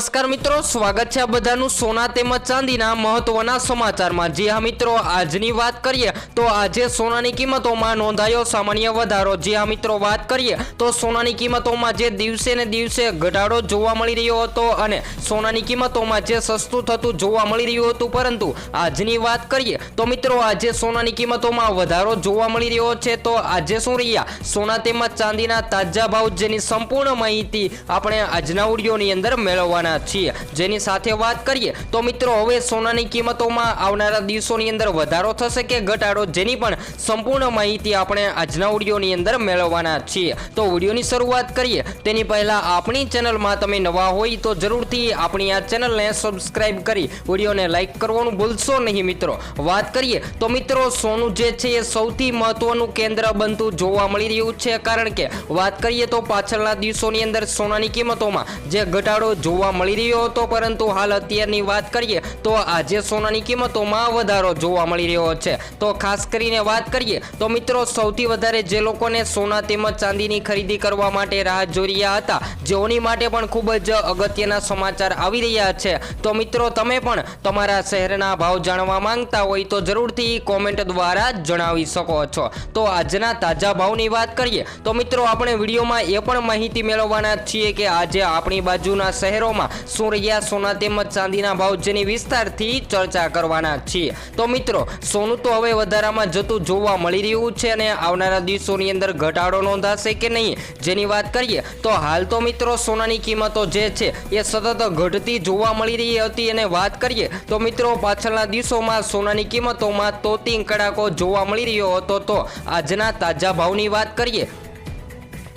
નમસ્કાર મિત્રો, સ્વાગત છે બધાનું સોના તેમજ ચાંદીના મહત્વના સમાચારમાં. જી હા મિત્રો, આજની વાત કરીએ તો આજે સોનાની કિંમતોમાં નોંધાયો સામાન્ય વધારો. જી હા મિત્રો, વાત કરીએ તો સોનાની કિંમતોમાં જે દિવસે ને દિવસે ઘટાડો જોવા મળી રહ્યો હતો અને સોનાની કિંમતોમાં જે સસ્તું થતું જોવા મળી રહ્યું હતું, પરંતુ આજની વાત કરીએ તો મિત્રો, આજે સોનાની કિંમતોમાં વધારો જોવા મળી રહ્યો છે. તો આજે શું રહ્યા? સોના તેમજ ચાંદીના તાજા ભાવ જેની સંપૂર્ણ માહિતી આપણે આજના ઉડિયોની અંદર મેળવવાના છીએ. જેની સાથે વાત કરીએ તો મિત્રો, હવે સોનાની કિંમતોમાં આવનારા દિવસોની અંદર વધારો થશે કે ઘટાડો જેની પણ સંપૂર્ણ માહિતી આપણે આજના વિડીયોની અંદર મેળવવાના છીએ. તો વિડીયોની શરૂઆત કરીએ. તેની પહેલાં આપણી ચેનલમાં તમે નવા હોય તો જરૂરથી આપણી આ ચેનલને સબસ્ક્રાઈબ કરી વિડીયોને લાઈક કરવાનું ભૂલશો નહીં મિત્રો. વાત કરીએ તો મિત્રો, સોનું જે છે એ સૌથી મહત્વનું કેન્દ્ર બનતું જોવા મળી રહ્યું છે. કારણ કે વાત કરીએ તો પાછળના દિવસોની અંદર સોનાની કિંમતોમાં જે ઘટાડો જોવા મળી રહ્યો હતો, પરંતુ હાલ અત્યારની વાત કરીએ, તો આજે સોનાની કિંમતોમાં વધારો જોવા મળી રહ્યો છે. તો ખાસ કરીને વાત કરીએ, તો મિત્રો, સૌથી વધારે જે લોકોને સોના તેમજ ચાંદીની ખરીદી કરવા માટે રાહ જોઈ રહ્યા હતા, જેઓની માટે પણ ખૂબ જ અગત્યના સમાચાર આવી રહ્યા છે. તો મિત્રો, તમે પણ તમારા શહેરના ભાવ જાણવા માંગતા હોય તો જરૂરથી કોમેન્ટ દ્વારા જણાવી શકો છો. તો આજના તાજા ભાવની વાત કરીએ, તો મિત્રો, આપણે વિડીયોમાં એ પણ માહિતી મેળવવાના છીએ કે આજે આપણી બાજુના શહેરોમાં શું રહ્યા સોના તેમજ ચાંદીના ભાવ જેની વિસ્તારથી ચર્ચા કરવાના છીએ. તો મિત્રો, સોનું તો હવે વધારામાં જતું જોવા મળી રહ્યું છે અને આવનારા દિવસોની અંદર ઘટાડો નોંધાશે કે નહીં જેની વાત કરીએ, તો હાલ તો મિત્રો સોનાની કિંમતો જે છે એ સતત ઘટતી જોવા મળી રહી હતી અને વાત કરીએ, તો મિત્રો પાછળના દિવસોમાં સોનાની કિંમતોમાં તોતિંગ કડાકો જોવા મળી રહ્યો હતો. તો આજના તાજા ભાવની વાત કરીએ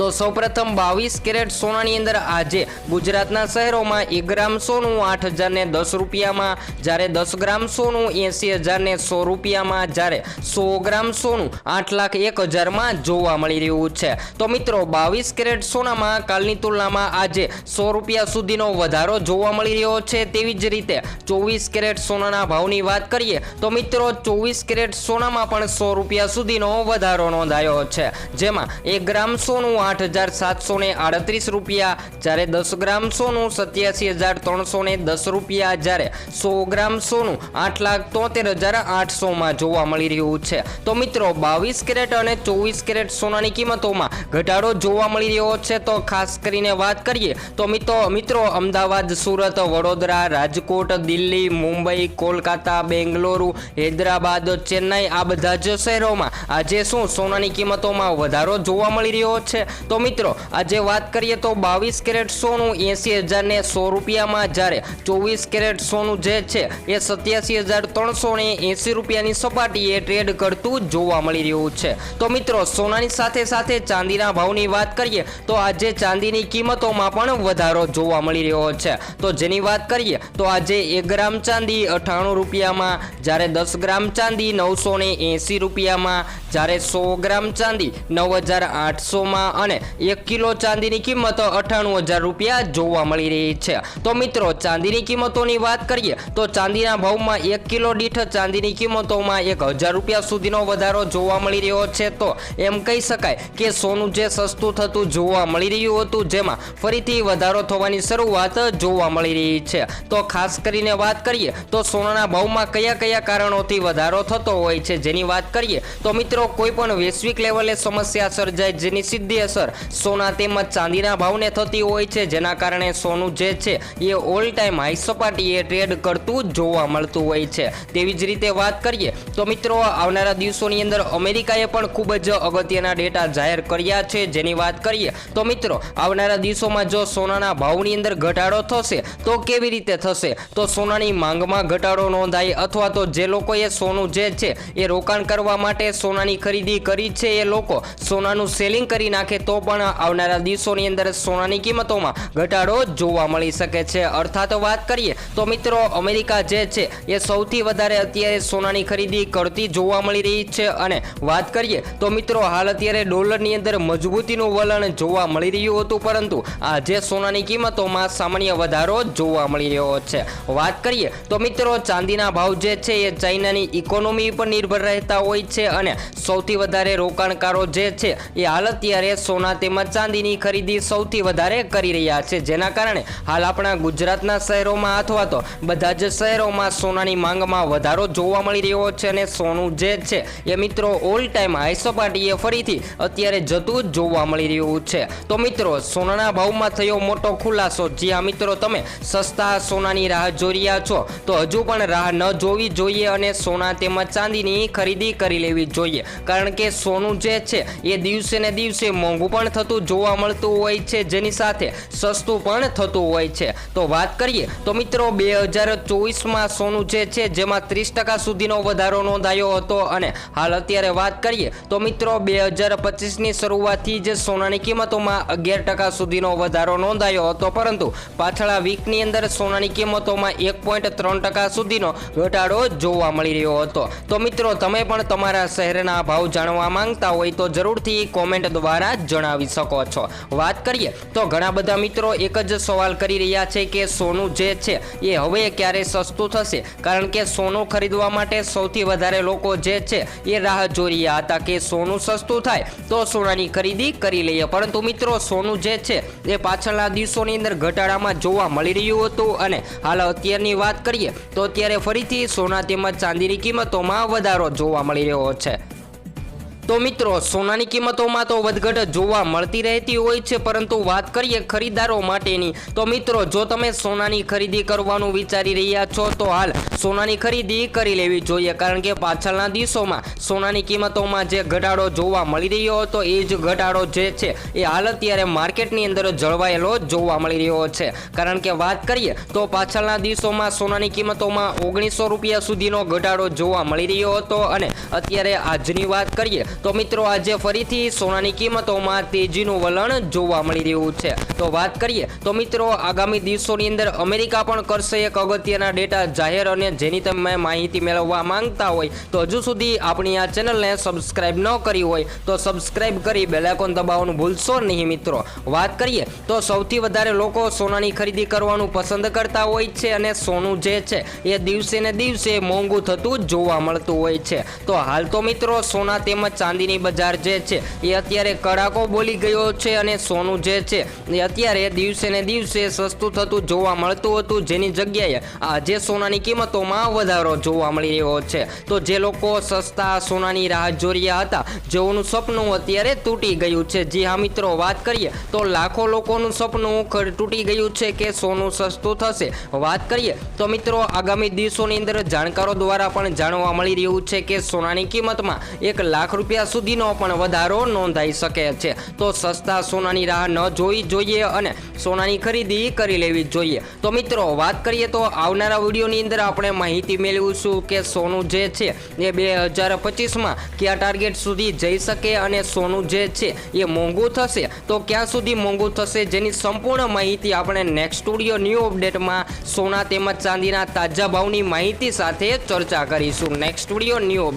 તો સૌપ્રથમ બાવીસ કેરેટ સોનાની અંદર આજે ગુજરાતના શહેરોમાં એક ગ્રામ સોનું આઠ હજારને દસ રૂપિયામાં, જ્યારે દસ ગ્રામ સોનું એંસી હજારને સો રૂપિયામાં, જ્યારે સો ગ્રામ સોનું આઠ લાખ એક હજારમાં જોવા મળી રહ્યું છે. તો મિત્રો, બાવીસ કેરેટ સોનામાં કાલની તુલનામાં આજે સો રૂપિયા સુધીનો વધારો જોવા મળી રહ્યો છે. તેવી જ રીતે ચોવીસ કેરેટ સોનાના ભાવની વાત કરીએ, તો મિત્રો, ચોવીસ કેરેટ સોનામાં પણ સો રૂપિયા સુધીનો વધારો નોંધાયો છે. જેમાં એક ગ્રામ સોનું હજાર સાતસો આડત્રીસ રૂપિયા, જ્યારે દસ ગ્રામ સોનું સત્યાસી હજાર ત્રણસો દસ રૂપિયા, જ્યારે સો ગ્રામ સોનું આઠ લાખ તોતેર હજાર આઠસોમાં જોવા મળી રહ્યું છે. તો મિત્રો, બાવીસ કેરેટ અને ચોવીસ કેરેટ સોનાની કિંમતોમાં ઘટાડો જોવા મળી રહ્યો છે. તો ખાસ કરીને વાત કરીએ તો મિત્રો મિત્રો, અમદાવાદ, સુરત, વડોદરા, રાજકોટ, દિલ્હી, મુંબઈ, કોલકાતા, બેંગલુરુ, હૈદરાબાદ, ચેન્નાઈ આ બધા જ શહેરોમાં આજે શું સોનાની કિંમતોમાં વધારો જોવા મળી રહ્યો છે? તો મિત્રો, આજે વાત કરીએ તો બાવીસ કેરેટ સોનું એંસી હજાર ને સો રૂપિયામાં જ્યારે ચોવીસ કેરેટ સોનું જે છે એ સત્યાસી હજાર ત્રણસો ને એંસી રૂપિયાની સપાટીએ ટ્રેડ કરતું જોવા મળી રહ્યું છે. તો મિત્રો, સોનાની સાથે સાથે ચાંદીના ભાવની વાત કરીએ તો આજે ચાંદીની કિંમતોમાં પણ વધારો જોવા મળી રહ્યો છે. તો જેની વાત કરીએ તો આજે એક ગ્રામ ચાંદી અઠ્ઠાણું રૂપિયામાં, જ્યારે દસ ગ્રામ ચાંદી નવસો ને એંસી રૂપિયામાં, જ્યારે સો ગ્રામ ચાંદી નવ હજાર આઠસોમાં અને એક કિલો ચાંદીની કિંમત અઠ્ઠાણું હજાર રૂપિયા જોવા મળી રહી છે. તો મિત્રો, ચાંદીની કિંમતોની વાત કરીએ, તો ચાંદીના ભાવમાં એક કિલો દીઠ ચાંદીની કિંમતોમાં એક હજાર રૂપિયા સુધીનો વધારો જોવા મળી રહ્યો છે. તો એમ કહી શકાય કે સોનું જે સસ્તું થતું જોવા મળી રહ્યું હતું, જેમાં ફરીથી વધારો થવાની શરૂઆત જોવા મળી રહી છે. તો ખાસ કરીને વાત કરીએ, તો સોનાના ભાવમાં કયા કયા કારણોથી વધારો થતો હોય છે, જેની વાત કરીએ, તો મિત્રો, કોઈ પણ વૈશ્વિક લેવલે સમસ્યા સર્જાય, જેની સીધી અસર સોના તેમજ ચાંદીના ભાવને થતી હોય છે, જેના કારણે સોનું જે છે, એ ઓલ ટાઈમ હાઈ સપાટીએ ટ્રેડ કરતું જોવા મળતું હોય છે. તેવી જ રીતે વાત કરીએ, તો મિત્રો, આવનારા દિવસોની અંદર અમેરિકાએ પણ ખૂબ જ અગત્યના ડેટા જાહેર કર્યા છે, જેની વાત કરીએ, તો મિત્રો, આવનારા દિવસોમાં જો સોનાના ભાવની અંદર ઘટાડો થશે, તો કેવી રીતે થશે? તો સોનાની માંગમાં ઘટાડો નોંધાય અથવા તો જે લોકોએ સોનું જે છે, એ રોકાણ કરવા માટે સોનાની ખરીદી કરી છે એ લોકો, સોનાનું સેલિંગ કરી નાખે તો પણ આવનારા દિવસોની અંદર સોનાની કિંમતોમાં ઘટાડો જોવા મળી શકે છે. અર્થાત વાત કરીએ તો મિત્રો, અમેરિકા જે છે, એ સૌથી વધારે અત્યારે સોનાની ખરીદી કરતી જોવા મળી રહી છે અને વાત કરીએ તો મિત્રો, હાલ અત્યારે ડોલરની અંદર મજબૂતીનું વલણ જોવા મળી રહ્યું હતું, પરંતુ આજે સોનાની કિંમતોમાં સામાન્ય વધારો જોવા મળી રહ્યો છે. વાત કરીએ તો મિત્રો, ચાંદીના ભાવ જે છે, એ ચાઇનાની ઇકોનોમી પર નિર્ભર રહેતા હોય છે અને સૌથી વધારે રોકાણકારો જે છે, એ હાલ અત્યારે સોના તેમજ ચાંદીની ખરીદી સૌથી વધારે કરી રહ્યા છે. જેના કારણે હાલ આપણા ગુજરાતના શહેરોમાં અથવા તો બધા જ શહેરોમાં સોનાની માંગમાં વધારો જોવા મળી રહ્યો છે અને સોનું જે છે એ મિત્રો ઓલ ટાઈમ હાઈસપાટીએ ફરીથી અત્યારે જતું જ જોવા મળી રહ્યું છે. તો મિત્રો, સોનાના ભાવમાં થયો મોટો ખુલાસો. જી હા મિત્રો, તમે સસ્તા સોનાની રાહ જોઈ રહ્યા છો. તો હજુ પણ રાહ ન જોવી જોઈએ અને સોના તેમજ ચાંદીની ખરીદી કરી લેવી જોઈએ. કારણ કે સોનું જે છે એ દિવસે ને દિવસે મોંઘું પણ થતું જોવા મળતું હોય છે, જેની સાથે સસ્તું પણ થતું હોય છે. તો વાત કરીએ તો મિત્રો બે હજાર ચોવીસમાં સોનું જે છે, જેમાં ત્રીસ ટકા સુધીનો વધારો નોંધાયો હતો. અને હાલ અત્યારે વાત કરીએ તો મિત્રો બે હજાર પચીસની શરૂઆતથી જ સોનાની કિંમતોમાં અગિયાર ટકા સુધીનો વધારો નોંધાયો હતો. પરંતુ પાછળા વીકની અંદર સોનાની કિંમતોમાં એક પોઈન્ટ ત્રણ ટકા સુધીનો ઘટાડો જોવા મળી રહ્યો હતો. તો મિત્રો તમે પણ તમારા શહેરના ભાવ જાણવા માંગતા હોય તો જરૂરથી કોમેન્ટ દ્વારા જણાવી શકો છો. વાત કરીએ તો ઘણા બધા મિત્રો એક જ સવાલ કરી રહ્યા છે કે સોનું જે છે એ હવે ક્યારે સસ્તું થશે? કારણ કે સોનું ખરીદવા માટે સૌથી વધારે લોકો જે છે એ રાહ જોઈ રહ્યા હતા કે સોનું સસ્તું થાય તો સોનાની ખરીદી કરી લઈએ. પરંતુ મિત્રો, સોનું જે છે એ પાછળના દિવસોની અંદર ઘટાડામાં જોવા મળી રહ્યું હતું અને હાલ અત્યારની વાત કરીએ તો અત્યારે ફરીથી સોના તેમજ ચાંદીની કિંમતોમાં વધારો જોવા મળી રહ્યો છે. તો મિત્રો, સોનાની કિંમતોમાં તો વધઘટ જોવા મળતી રહેતી હોય છે, પરંતુ વાત કરીએ ખરીદારો માટેની, તો મિત્રો, જો તમે સોનાની ખરીદી કરવાનું વિચારી રહ્યા છો, તો હાલ સોનાની ખરીદી કરી લેવી જોઈએ, કારણ કે પાછળના દિવસોમાં સોનાની કિંમતોમાં જે ઘટાડો જોવા મળી રહ્યો હતો, એ જ ઘટાડો જે છે, એ હાલ અત્યારે માર્કેટની અંદર જળવાયેલો જોવા મળી રહ્યો છે. કારણ કે વાત કરીએ, તો પાછળના દિવસોમાં સોનાની કિંમતોમાં ઓગણીસો રૂપિયા સુધીનો ઘટાડો જોવા મળી રહ્યો હતો, અને અત્યારે આજની વાત કરીએ તો મિત્રો આજે ફરીથી સોનાની કિંમતોમાં તેજીનું વલણ જોવા મળી રહ્યું છે. તો વાત કરીએ તો મિત્રો આગામી દિવસોની અંદર અમેરિકા પણ કરશે એક અગત્યના ડેટા જાહેર અને જેની તમે માહિતી મેળવવા માંગતા હોય તો હજુ સુધી આપણી આ ચેનલને સબસ્ક્રાઇબ ન કરી હોય તો સબસ્ક્રાઇબ કરી બેલાઇકોન દબાવવાનું ભૂલશો નહીં મિત્રો. વાત કરીએ તો સૌથી વધારે લોકો સોનાની ખરીદી કરવાનું પસંદ કરતા હોય છે અને સોનું જે છે એ દિવસે ને દિવસે મોંઘું થતું જોવા મળતું હોય છે. તો હાલ તો મિત્રો સોના તેમજ ચાંદીની બજાર જે છે, એ અત્યારે કડાકો બોલી ગયો છે અને સોનું જે છે, એ અત્યારે દિવસે ને દિવસે સસ્તું થતું જોવા મળતું હતું. જેની જગ્યાએ આજે સોનાની કિંમતોમાં વધારો જોવા મળી રહ્યો છે. તો જે લોકો સસ્તા સોનાની રાહ જોઈ હતા, જેઓનું સપનું અત્યારે તૂટી ગયું છે. જી હા મિત્રો, વાત કરીએ તો લાખો લોકોનું સપનું તૂટી ગયું છે કે સોનું સસ્તું થશે. વાત કરીએ તો મિત્રો આગામી દિવસોની અંદર જાણકારો દ્વારા પણ જાણવા મળી રહ્યું છે કે સોનાની કિંમતમાં એક લાખ રૂપિયા સુધીનો પણ વધારો નોંધાઈ શકે છે. તો સસ્તા સોનાની રાહ ન જોવી જોઈએ અને સોનાની ખરીદી કરી લેવી જોઈએ. તો મિત્રો, વાત કરીએ તો આવનારા વિડીયોની અંદર આપણે માહિતી મેળવીશું કે સોનું જે છે એ બે હજાર પચીસમાં કયા ટાર્ગેટ સુધી જઈ શકે અને સોનું જે છે એ મોંઘું થશે. તો ક્યાં સુધી મોંઘું થશે જેની સંપૂર્ણ માહિતી આપણે નેક્સ્ટ સ્ટુડિયો ન્યૂ અપડેટમાં સોના તેમજ ચાંદીના તાજા ભાવની માહિતી સાથે ચર્ચા કરીશું. Next studio new